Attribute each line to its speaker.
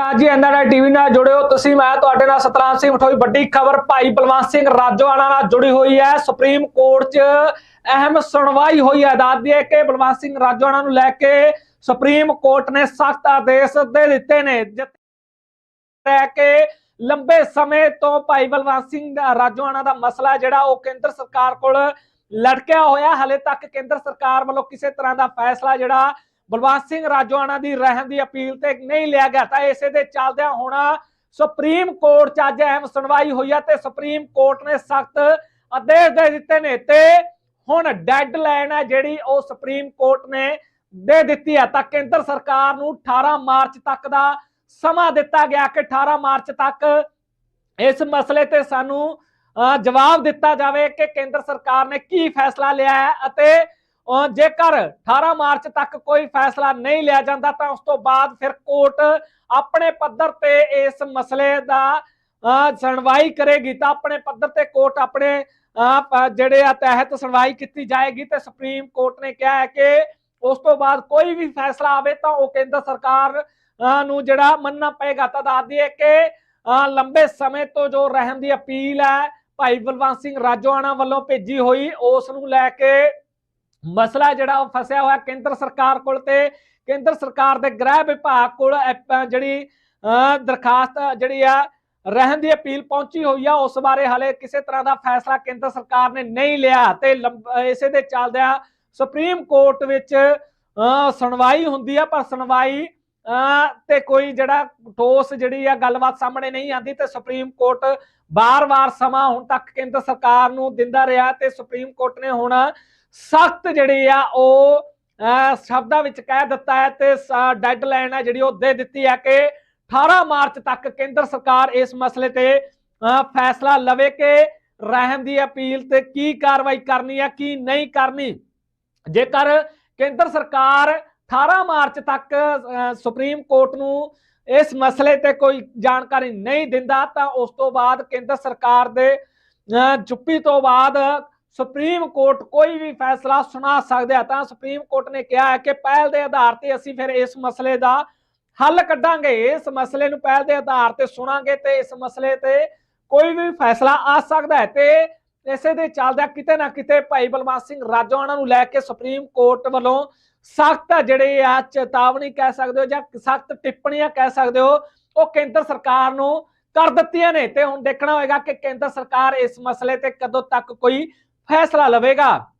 Speaker 1: ਅੱਜ NRI TV ਨਾਲ ਜੁੜਿਓ। ਤੁਸੀਂ ਮੈਂ ਤੁਹਾਡੇ ਨਾਲ ਸਤਨਾਮ ਸਿੰਘ ਮਠੋਈ, ਵੱਡੀ ਖਬਰ ਭਾਈ ਬਲਵੰਤ ਸਿੰਘ ਰਾਜੋਆਣਾ ਨਾਲ ਜੁੜੀ ਹੋਈ ਹੈ। ਸੁਪਰੀਮ ਕੋਰਟ 'ਚ ਅਹਿਮ ਸੁਣਵਾਈ ਹੋਈ ਹੈ। ਦੱਸਦੀ ਹੈ ਕਿ ਬਲਵੰਤ ਸਿੰਘ ਰਾਜੋਆਣਾ ਨੂੰ ਲੈ ਕੇ ਸੁਪਰੀਮ ਕੋਰਟ ਨੇ ਸਖਤ ਆਦੇਸ਼ ਦੇ ਦਿੱਤੇ ਨੇ। ਜਿੱਥੇ ਕਿ ਲੰਬੇ ਸਮੇਂ ਤੋਂ ਭਾਈ ਬਲਵੰਤ ਸਿੰਘ ਦਾ ਰਾਜੋਆਣਾ ਦਾ ਮਸਲਾ ਜਿਹੜਾ ਉਹ ਕੇਂਦਰ ਸਰਕਾਰ ਕੋਲ ਲਟਕਿਆ ਹੋਇਆ। ਹਲੇ ਤੱਕ ਕੇਂਦਰ ਸਰਕਾਰ ਵੱਲੋਂ ਕਿਸੇ ਤਰ੍ਹਾਂ ਦਾ ਫੈਸਲਾ ਜਿਹੜਾ ਬਲਵੰਤ ਸਿੰਘ ਰਾਜੋਆਣਾ ਦੀ ਰਹਿਣ ਦੀ ਅਪੀਲ ਤੇ ਨਹੀਂ ਲਿਆ ਗਿਆ ਤਾਂ ਇਸੇ ਦੇ ਚੱਲਦਿਆਂ ਹੁਣ ਸੁਪਰੀਮ ਕੋਰਟ 'ਚ ਅੱਜ ਅਹਿਮ ਸੁਣਵਾਈ ਹੋਈ ਹੈ ਤੇ ਸੁਪਰੀਮ ਕੋਰਟ ਨੇ ਸਖਤ ਆਦੇਸ਼ ਦੇ ਦਿੱਤੇ ਨੇ ਤੇ ਹੁਣ ਡੈਡਲਾਈਨ ਹੈ ਜਿਹੜੀ ਉਹ ਸੁਪਰੀਮ ਕੋਰਟ ਨੇ ਦੇ ਦਿੱਤੀ ਹੈ ਤਾਂ ਕੇਂਦਰ ਸਰਕਾਰ ਨੂੰ 18 ਮਾਰਚ ਤੱਕ ਦਾ ਸਮਾਂ ਦਿੱਤਾ ਗਿਆ ਕਿ 18 ਮਾਰਚ ਤੱਕ ਇਸ ਮਸਲੇ ਤੇ ਸਾਨੂੰ ਅਹ, ਜਵਾਬ ਦਿੱਤਾ ਜਾਵੇ ਕਿ ਕੇਂਦਰ ਸਰਕਾਰ ਨੇ ਕੀ ਫੈਸਲਾ ਲਿਆ ਹੈ ਅਤੇ ਜੇਕਰ 18 ਮਾਰਚ ਤੱਕ ਕੋਈ ਫੈਸਲਾ ਨਹੀਂ ਲਿਆ ਜਾਂਦਾ, ਤਾਂ ਉਸ ਤੋਂ ਬਾਅਦ ਫਿਰ ਕੋਰਟ ਆਪਣੇ ਪੱਧਰ ਤੇ ਇਸ ਮਸਲੇ ਦਾ ਸੁਣਵਾਈ ਕਰੇਗੀ। ਤਾਂ ਆਪਣੇ ਪੱਧਰ ਤੇ ਕੋਰਟ ਆਪਣੇ ਜਿਹੜੇ ਆ ਤਹਿਤ ਸੁਣਵਾਈ ਕੀਤੀ ਜਾਏਗੀ ਤੇ ਸੁਪਰੀਮ ਕੋਰਟ ਨੇ ਕਿਹਾ ਹੈ ਕਿ ਉਸ ਤੋਂ ਬਾਅਦ ਕੋਈ ਵੀ ਫੈਸਲਾ ਆਵੇ ਤਾਂ ਉਹ ਕੇਂਦਰ ਸਰਕਾਰ ਨੂੰ ਜਿਹੜਾ ਮੰਨਣਾ ਪਏਗਾ। ਤਾਂ ਦੱਸ ਦਈਏ ਕਿ ਲੰਬੇ ਸਮੇਂ ਤੋਂ ਜੋ ਰਹਿਮ ਦੀ ਅਪੀਲ ਹੈ, ਭਾਈ ਬਲਵੰਤ ਸਿੰਘ ਰਾਜੋਆਣਾ ਵੱਲੋਂ ਭੇਜੀ ਹੋਈ, ਉਸ ਨੂੰ ਲੈ ਕੇ ਮਸਲਾ ਜਿਹੜਾ ਉਹ ਫਸਿਆ ਹੋਇਆ ਕੇਂਦਰ ਸਰਕਾਰ ਕੋਲ ਤੇ ਕੇਂਦਰ ਸਰਕਾਰ ਦੇ ਗ੍ਰਹਿ ਵਿਭਾਗ ਕੋਲ ਜਿਹੜੀ ਦਰਖਾਸਤ ਜਿਹੜੀ ਆ ਰਹਿਣ ਦੀ ਅਪੀਲ ਪਹੁੰਚੀ ਹੋਈ ਆ। ਉਸ ਬਾਰੇ ਹਾਲੇ ਕਿਸੇ ਤਰ੍ਹਾਂ ਦਾ ਫੈਸਲਾ ਕੇਂਦਰ ਸਰਕਾਰ ਨੇ ਨਹੀਂ ਲਿਆ ਤੇ ਇਸੇ ਦੇ ਚੱਲਦਿਆਂ ਸੁਪਰੀਮ ਕੋਰਟ ਵਿੱਚ ਅਹ, ਸੁਣਵਾਈ ਹੁੰਦੀ ਆ ਪਰ ਸੁਣਵਾਈ ਅਹ, ਤੇ ਕੋਈ ਜਿਹੜਾ ਠੋਸ ਜਿਹੜੀ ਆ ਗੱਲਬਾਤ ਸਾਹਮਣੇ ਨਹੀਂ ਆਂਦੀ ਤੇ ਸੁਪਰੀਮ ਕੋਰਟ ਬਾਰ-ਬਾਰ ਸਮਾਂ ਹੁਣ ਤੱਕ ਕੇਂਦਰ ਸਰਕਾਰ ਨੂੰ ਦਿੰਦਾ ਰਿਹਾ ਤੇ ਸੁਪਰੀਮ ਕੋਰਟ ਨੇ ਹੁਣ ਸਖਤ ਜਿਹੜੀ ਆ ਉਹ ਅਹ, ਸ਼ਬਦਾਂ ਵਿੱਚ ਕਹਿ ਦਿੱਤਾ ਹੈ ਤੇ ਡੈਡਲਾਈਨ ਹੈ ਜਿਹੜੀ ਉਹ ਦੇ ਦਿੱਤੀ ਹੈ ਕਿ 18 ਮਾਰਚ ਤੱਕ ਕੇਂਦਰ ਸਰਕਾਰ ਇਸ ਮਸਲੇ ਤੇ ਫੈਸਲਾ ਲਵੇ ਕਿ ਰਹਿਮ ਦੀ ਅਪੀਲ ਤੇ ਕੀ ਕਾਰਵਾਈ ਕਰਨੀ ਹੈ ਕੀ ਨਹੀਂ ਕਰਨੀ। ਜੇਕਰ ਕੇਂਦਰ ਸਰਕਾਰ 18 ਮਾਰਚ ਤੱਕ ਅਹ, ਸੁਪਰੀਮ ਕੋਰਟ ਨੂੰ ਇਸ ਮਸਲੇ ਤੇ ਕੋਈ ਜਾਣਕਾਰੀ ਨਹੀਂ ਦਿੰਦਾ ਤਾਂ ਉਸ ਤੋਂ ਬਾਅਦ ਕੇਂਦਰ ਸਰਕਾਰ ਦੇ ਅਹ, ਚੁੱਪੀ ਤੋਂ ਬਾਅਦ ਸੁਪਰੀਮ ਕੋਰਟ ਕੋਈ ਵੀ ਫੈਸਲਾ ਸੁਣਾ ਸਕਦਾ ਤਾਂ ਸੁਪਰੀਮ ਕੋਰਟ ਨੇ ਕਿਹਾ ਹੈ ਕਿ ਪਹਿਲ ਦੇ ਆਧਾਰ ਤੇ ਅਸੀਂ ਫਿਰ ਇਸ ਮਸਲੇ ਦਾ ਹੱਲ ਕੱਢਾਂਗੇ। ਇਸ ਮਸਲੇ ਨੂੰ ਪਹਿਲ ਦੇ ਆਧਾਰ ਤੇ ਸੁਣਾਂਗੇ ਤੇ ਇਸ ਮਸਲੇ ਤੇ ਕੋਈ ਵੀ ਫੈਸਲਾ ਆ ਸਕਦਾ ਹੈ ਤੇ ਇਸੇ ਦੇ ਚੱਲਦਿਆਂ ਕਿਤੇ ਨਾ ਕਿਤੇ ਭਾਈ ਬਲਵੰਤ ਸਿੰਘ ਰਾਜੋਆਣਾ ਨੂੰ ਲੈ ਕੇ ਸੁਪਰੀਮ ਕੋਰਟ ਵੱਲੋਂ ਸਖਤ ਜਿਹੜੇ ਆ ਚੇਤਾਵਨੀ ਕਹਿ ਸਕਦੇ ਹੋ ਜਾਂ ਸਖਤ ਟਿੱਪਣੀਆਂ ਕਹਿ ਸਕਦੇ ਹੋ, ਉਹ ਕੇਂਦਰ ਸਰਕਾਰ ਨੂੰ ਕਰ ਦਿੱਤੀਆਂ ਨੇ। ਤੇ ਹੁਣ ਦੇਖਣਾ ਹੋਏਗਾ ਕਿ ਕੇਂਦਰ ਸਰਕਾਰ ਇਸ ਮਸਲੇ ਤੇ ਕਦੋਂ ਤੱਕ ਕੋਈ ਫੈਸਲਾ ਲਵੇਗਾ।